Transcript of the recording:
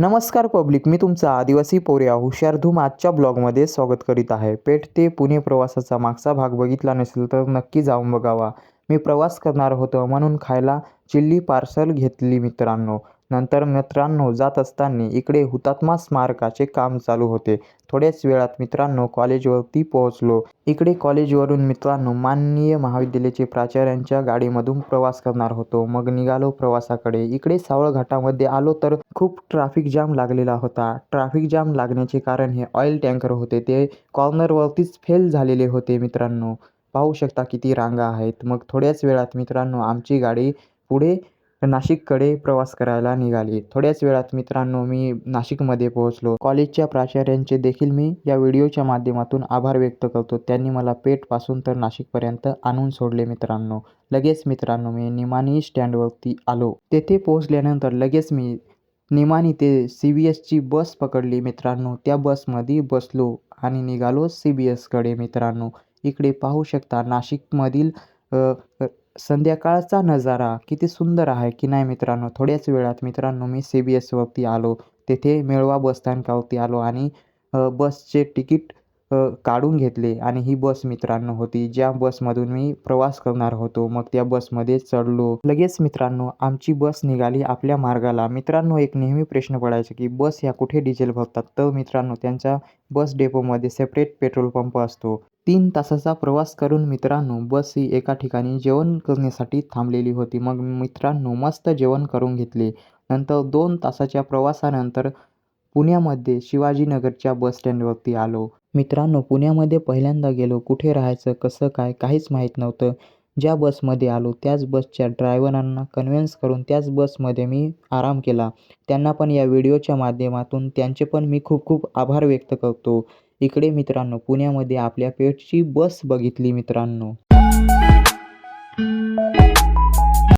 नमस्कार पब्लिक मी तुमचा आदिवासी पोर्या हुशार धूम आजच्या ब्लॉगमध्ये स्वागत करीत आहे. पेठ ते पुणे प्रवासाचा मागचा भाग बघितला नसेल तर नक्की जाऊन बघावा. मी प्रवास करणार होतो म्हणून खायला चिल्ली पार्सल घेतली मित्रांनो. नंतर मित्रांनो जात असताना इकडे हुतात्मा स्मारकाचे काम चालू होते. थोड्याच वेळात मित्रांनो कॉलेजवरती पोहोचलो. इकडे कॉलेजवरून मित्रांनो माननीय महाविद्यालयाचे प्राचार्यांच्या गाडीमधून प्रवास करणार होतो. मग निघालो प्रवासाकडे. इकडे सावळघाटामध्ये आलो तर खूप ट्रॅफिक जाम लागलेला होता. ट्रॅफिक जाम लागण्याचे कारण हे ऑइल टँकर होते. ते कॉर्नरवरतीच फेल झालेले होते मित्रांनो. पाहू शकता किती रांगा आहेत. मग थोड्याच वेळात मित्रांनो आमची गाडी पुढे नाशिककडे प्रवास करायला निघाली. थोड्याच वेळात मित्रांनो मी नाशिकमध्ये पोहोचलो. कॉलेजच्या प्राचार्यांचे देखील मी या व्हिडिओच्या माध्यमातून आभार व्यक्त करतो. त्यांनी मला पेठपासून तर नाशिकपर्यंत आणून सोडले मित्रांनो. लगेच मित्रांनो मी निमानी स्टँडवरती आलो. तेथे पोहोचल्यानंतर लगेच मी निमानी ते सी बी एसची बस पकडली मित्रांनो. त्या बसमध्ये बसलो आणि निघालो सी बी एसकडे मित्रांनो. इकडे पाहू शकता. नाशिकमधील संध्याकाळचा नजारा किती सुंदर आहे की नाही मित्रांनो? थोड्याच वेळात मित्रांनो मी सी बी एसवरती आलो. तेथे मेळवा बसस्थानकावरती आलो आणि बसचे तिकीट काढून घेतले आणि ही बस मित्रांनो होती. ज्या बसमधून मी प्रवास करणार होतो मग त्या बसमध्ये चढलो. लगेच मित्रांनो आमची बस निघाली आपल्या मार्गाला. मित्रांनो एक नेहमी प्रश्न पडायचा की बस या कुठे डिझेल भरतात? तर मित्रांनो त्यांच्या बस डेपोमध्ये सेपरेट पेट्रोल पंप असतो. तीन तासाचा प्रवास करून मित्रांनो बस ही एका ठिकाणी जेवण करण्यासाठी थांबलेली होती. मग मित्रांनो मस्त जेवण करून घेतले. नंतर दोन तासाच्या प्रवासानंतर पुण्यामध्ये शिवाजीनगरच्या बस स्टँडवरती आलो. मित्रांनो पुण्यामध्ये पहिल्यांदा गेलो. कुठे राहायचं कसं काय काहीच माहीत नव्हतं. ज्या बसमध्ये आलो त्याच बसच्या ड्रायव्हरांना कन्व्हिन्स करून त्याच बसमध्ये मी आराम केला. त्यांना पण या व्हिडिओच्या माध्यमातून त्यांचे पण मी खूप खूप आभार व्यक्त करतो. इकडे मित्रांनो पुण्यामध्ये आपल्या पेठची बस बघितली मित्रांनो.